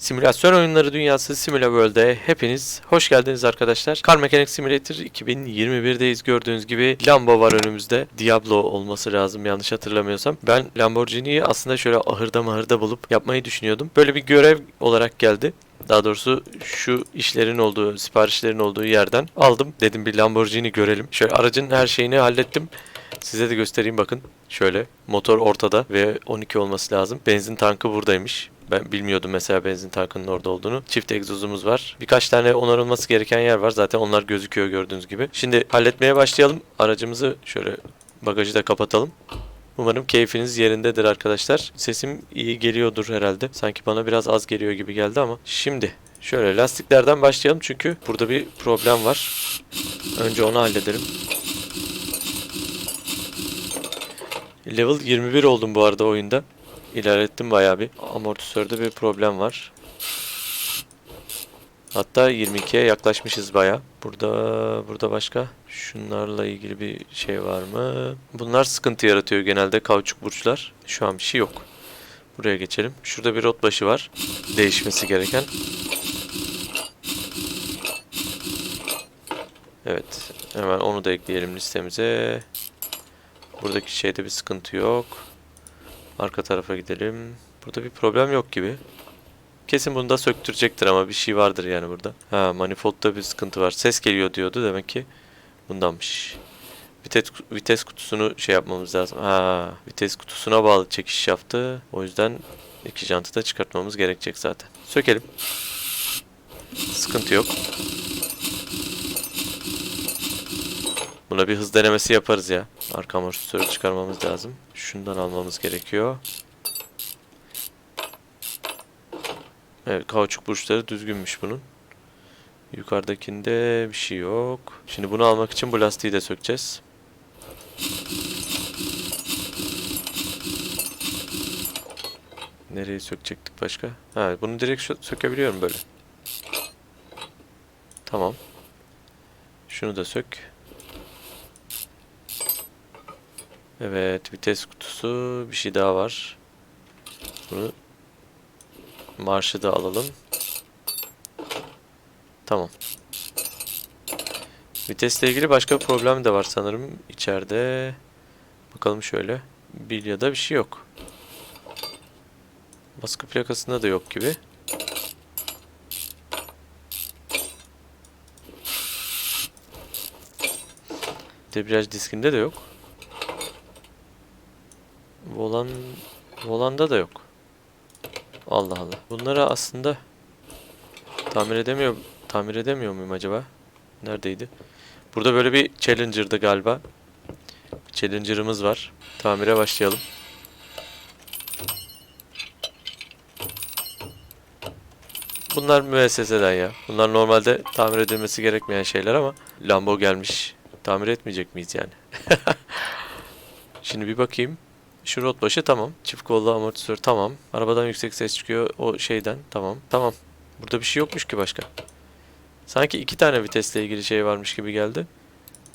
Simülasyon oyunları dünyası Simula World'e hepiniz hoş geldiniz arkadaşlar. Car Mechanic Simulator 2021'deyiz gördüğünüz gibi Lambo var önümüzde. Diablo olması lazım yanlış hatırlamıyorsam. Ben Lamborghini'yi aslında şöyle ahırda mahırda bulup yapmayı düşünüyordum. Böyle bir görev olarak geldi. Daha doğrusu şu işlerin olduğu, siparişlerin olduğu yerden aldım. Dedim bir Lamborghini görelim. Şöyle aracın her şeyini hallettim. Size de göstereyim bakın. Şöyle motor ortada ve 12 olması lazım. Benzin tankı buradaymış. Ben bilmiyordum mesela benzin tankının orada olduğunu. Çift egzozumuz var. Birkaç tane onarılması gereken yer var. Zaten onlar gözüküyor gördüğünüz gibi. Şimdi halletmeye başlayalım. Aracımızı şöyle bagajı da kapatalım. Umarım keyfiniz yerindedir arkadaşlar. Sesim iyi geliyordur herhalde. Sanki bana biraz az geliyor gibi geldi ama. Şimdi şöyle lastiklerden başlayalım çünkü burada bir problem var. Önce onu halledelim. Level 21 oldum bu arada oyunda. İlerlettim bayağı bir. Amortisörde bir problem var. Hatta 22'ye yaklaşmışız bayağı. Burada burada başka şunlarla ilgili bir şey var mı? Bunlar sıkıntı yaratıyor genelde kauçuk burçlar. Şu an bir şey yok. Buraya geçelim. Şurada bir rot başı var. Değişmesi gereken. Evet. Hemen onu da ekleyelim listemize. Buradaki şeyde bir sıkıntı yok. Arka tarafa gidelim. Burada bir problem yok gibi. Kesin bunu da söktürecektir ama bir şey vardır yani burada. Ha manifoldda bir sıkıntı var. Ses geliyor diyordu demek ki bundanmış. Vites, vites kutusunu şey yapmamız lazım. Ha vites kutusuna bağlı çekiş yaptı. O yüzden iki jantı da çıkartmamız gerekecek zaten. Sökelim. Sıkıntı yok. Buna bir hız denemesi yaparız ya. Arka amortisörü çıkarmamız lazım. Şundan almamız gerekiyor. Evet kauçuk burçları düzgünmüş bunun. Yukarıdakinde bir şey yok. Şimdi bunu almak için bu lastiği de sökeceğiz. Nereye sökecektik başka? Ha bunu direkt sö- sökebiliyorum böyle. Tamam. Şunu da sök. Evet, vites kutusu bir şey daha var. Bunu marşı da alalım. Tamam. Vitesle ilgili başka bir problem de var sanırım içeride. Bakalım şöyle. Bilyada bir şey yok. Baskı plakasında da yok gibi. Debriyaj diskinde de yok. Volan volanda da yok. Allah Allah. Bunları aslında tamir edemiyor tamir edemiyor muyum acaba? Neredeydi? Burada böyle bir Challenger'dı galiba. Challenger'ımız var. Tamire başlayalım. Bunlar müesseseden ya. Bunlar normalde tamir edilmesi gerekmeyen şeyler ama Lambo gelmiş. Tamir etmeyecek miyiz yani? Şimdi bir bakayım. Şu rot başı tamam. Çift kollu amortisör tamam. Arabadan yüksek ses çıkıyor o şeyden tamam. Tamam. Burada bir şey yokmuş ki başka. Sanki iki tane vitesle ilgili şey varmış gibi geldi.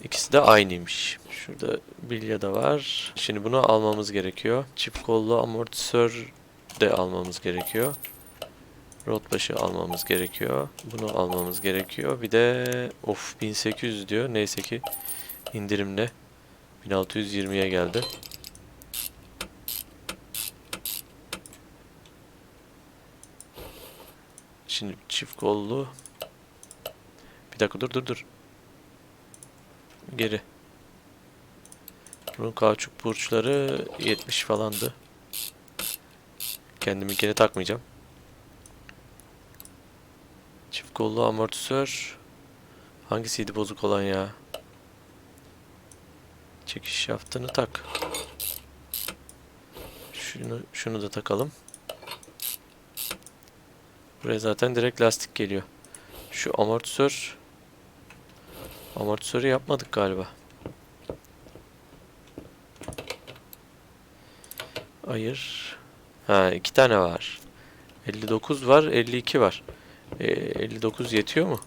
İkisi de aynıymış. Şurada bilya da var. Şimdi bunu almamız gerekiyor. Çift kollu amortisör de almamız gerekiyor. Rot başı almamız gerekiyor. Bunu almamız gerekiyor. Bir de of 1800 diyor. Neyse ki indirimle 1620'ye geldi. Şimdi çift kollu. Bir dakika dur dur dur. Geri. Bunun kauçuk burçları 70 falandı. Kendimi gene takmayacağım. Çift kollu amortisör. Hangisiydi bozuk olan ya? Çekiş şaftını tak. Şunu şunu da takalım. Buraya zaten direkt lastik geliyor. Şu amortisör amortisörü yapmadık galiba. Hayır. Ha iki tane var. 59 var, 52 var. E, 59 yetiyor mu?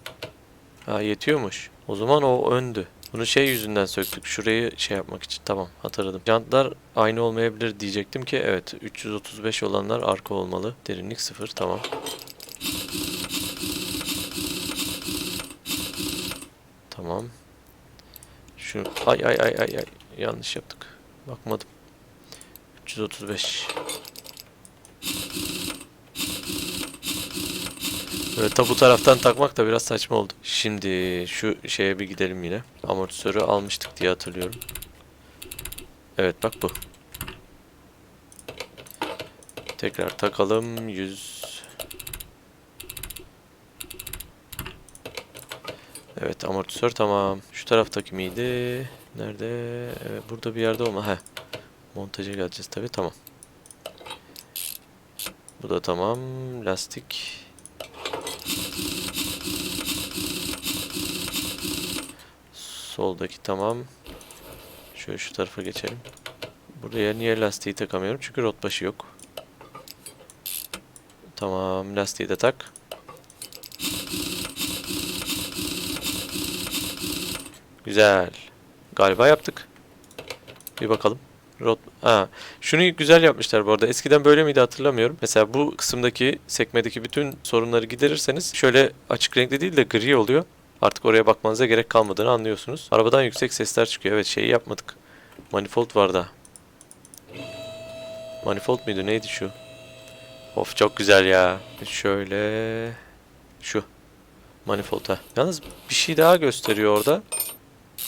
Ha yetiyormuş. O zaman o öndü. Bunu şey yüzünden söktük. Şurayı şey yapmak için. Tamam hatırladım. Jantlar aynı olmayabilir diyecektim ki evet 335 olanlar arka olmalı. Derinlik 0 tamam. Tamam. Şu ay ay ay ay ay yanlış yaptık. Bakmadım. 335. Evet tabi bu taraftan takmak da biraz saçma oldu. Şimdi şu şeye bir gidelim yine. Amortisörü almıştık diye hatırlıyorum. Evet bak bu. Tekrar takalım. 100 Evet amortisör tamam. Şu taraftaki miydi? Nerede? Evet, burada bir yerde olma. Heh. Montaja geleceğiz tabi tamam. Bu da tamam. Lastik. Soldaki tamam. Şöyle şu tarafa geçelim. Buraya niye lastiği takamıyorum? Çünkü rot başı yok. Tamam lastiği de tak. Güzel. Galiba yaptık. Bir bakalım. Rot ha, şunu güzel yapmışlar bu arada. Eskiden böyle miydi hatırlamıyorum. Mesela bu kısımdaki sekmedeki bütün sorunları giderirseniz şöyle açık renkli değil de gri oluyor. Artık oraya bakmanıza gerek kalmadığını anlıyorsunuz. Arabadan yüksek sesler çıkıyor. Evet şeyi yapmadık. Manifold var da. Manifold muydu neydi şu? Of çok güzel ya. Şöyle şu. Manifold ha. Yalnız bir şey daha gösteriyor orada.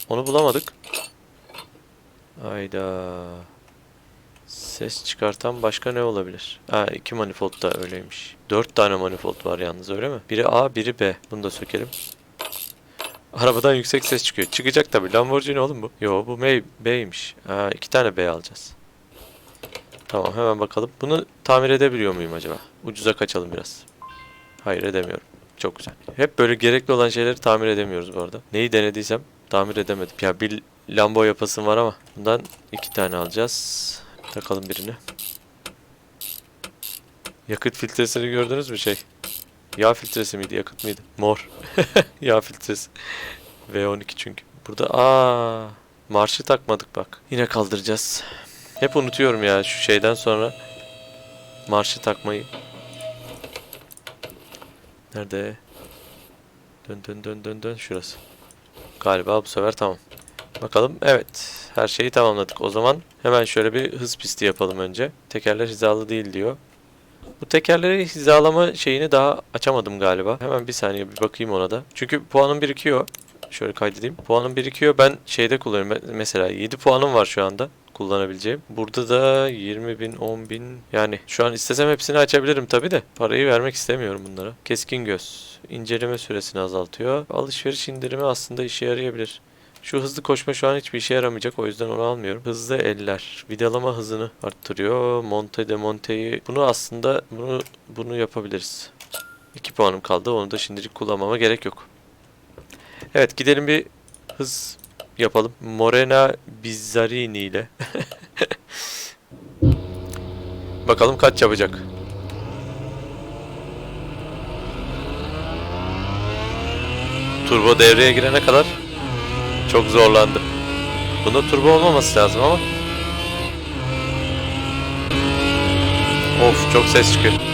Onu bulamadık. Ayda. Ses çıkartan başka ne olabilir? Ha iki manifold da öyleymiş. Dört tane manifold var yalnız öyle mi? Biri A biri B. Bunu da sökelim. Arabadan yüksek ses çıkıyor. Çıkacak tabi. Lamborghini oğlum bu. Yo bu M B'ymiş. Ha iki tane B alacağız. Tamam hemen bakalım. Bunu tamir edebiliyor muyum acaba? Ucuza kaçalım biraz. Hayır edemiyorum. Çok güzel. Hep böyle gerekli olan şeyleri tamir edemiyoruz bu arada. Neyi denediysem tamir edemedim. Ya bir Lambo yapasım var ama bundan iki tane alacağız. Takalım birini. Yakıt filtresini gördünüz mü şey? Yağ filtresi miydi, yakıt mıydı? Mor. Yağ filtresi. V12 çünkü. Burada aa marşı takmadık bak. Yine kaldıracağız. Hep unutuyorum ya şu şeyden sonra marşı takmayı. Nerede? Dön dön dön dön dön şurası. Galiba bu sefer tamam. Bakalım evet her şeyi tamamladık. O zaman hemen şöyle bir hız pisti yapalım önce. Tekerler hizalı değil diyor. Bu tekerleri hizalama şeyini daha açamadım galiba. Hemen bir saniye bir bakayım ona da. Çünkü puanım birikiyor. Şöyle kaydedeyim. Puanım birikiyor. Ben şeyde kullanıyorum. Mesela 7 puanım var şu anda kullanabileceğim. Burada da 20 bin, 10 bin. Yani şu an istesem hepsini açabilirim tabi de. Parayı vermek istemiyorum bunlara. Keskin göz. inceleme süresini azaltıyor. Alışveriş indirimi aslında işe yarayabilir. Şu hızlı koşma şu an hiçbir işe yaramayacak o yüzden onu almıyorum. Hızlı eller. Vidalama hızını arttırıyor. Monte demonteyi. Bunu aslında bunu bunu yapabiliriz. 2 puanım kaldı. Onu da şimdilik kullanmama gerek yok. Evet gidelim bir hız yapalım. Morena Bizzarini ile. Bakalım kaç yapacak. Turbo devreye girene kadar çok zorlandı. Bunda turbo olmaması lazım ama. Of çok ses çıkıyor.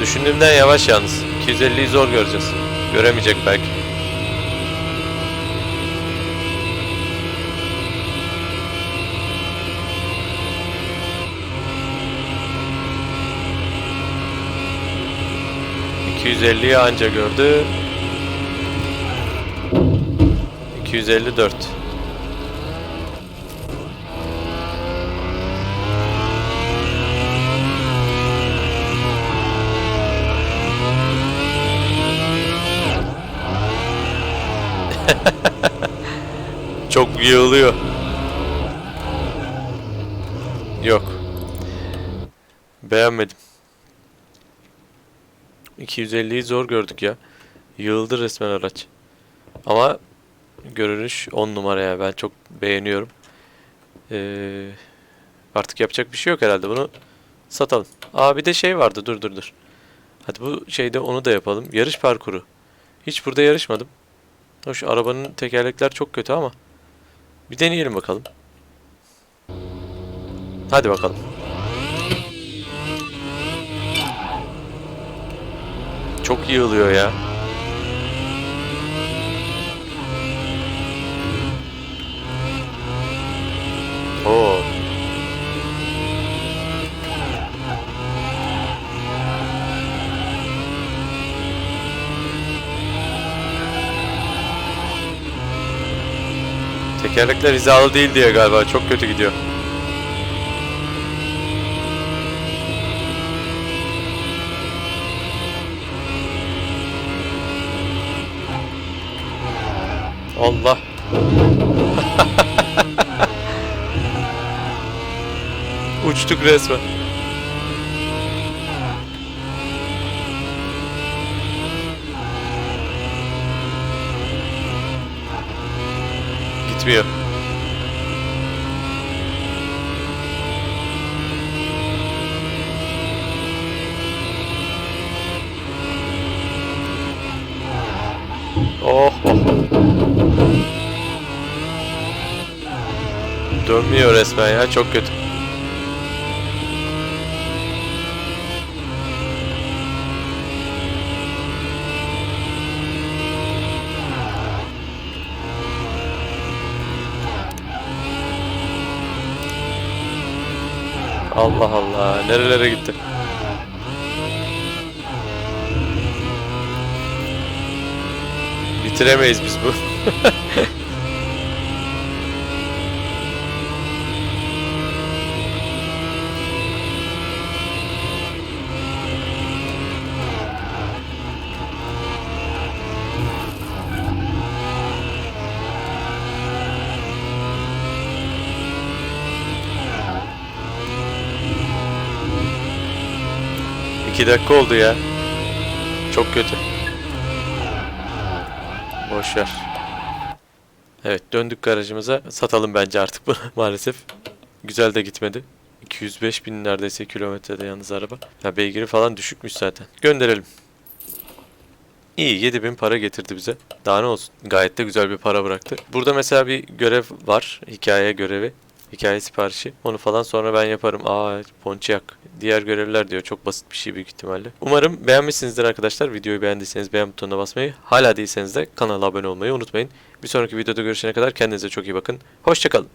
Düşündüğümden yavaş yalnız. 250'yi zor göreceğiz. Göremeyecek belki. ...250'yi anca gördü. 254. Çok yığılıyor. Yok. Beğenmedim. 250'yi zor gördük ya. Yığıldı resmen araç. Ama görünüş 10 numara ya. Ben çok beğeniyorum. Ee, artık yapacak bir şey yok herhalde. Bunu satalım. Aa bir de şey vardı. Dur dur dur. Hadi bu şeyde onu da yapalım. Yarış parkuru. Hiç burada yarışmadım. Hoş arabanın tekerlekler çok kötü ama bir deneyelim bakalım. Hadi bakalım. Çok yığılıyor ya. Oo. Tekerlekler hizalı değil diye galiba çok kötü gidiyor. Allah. Uçtuk resmen. Gitmiyor. Oh oh. Dönmüyor resmen ya çok kötü. Allah Allah nerelere gitti? Bitiremeyiz biz bu. İki dakika oldu ya. Çok kötü. Boş ver. Evet döndük garajımıza. Satalım bence artık bunu maalesef. Güzel de gitmedi. 205 bin neredeyse kilometrede yalnız araba. Ya beygiri falan düşükmüş zaten. Gönderelim. İyi 7000 para getirdi bize. Daha ne olsun. Gayet de güzel bir para bıraktı. Burada mesela bir görev var. Hikaye görevi. Hikaye siparişi. Onu falan sonra ben yaparım. Aa Pontiac. Diğer görevler diyor. Çok basit bir şey büyük ihtimalle. Umarım beğenmişsinizdir arkadaşlar. Videoyu beğendiyseniz beğen butonuna basmayı. Hala değilseniz de kanala abone olmayı unutmayın. Bir sonraki videoda görüşene kadar kendinize çok iyi bakın. Hoşçakalın.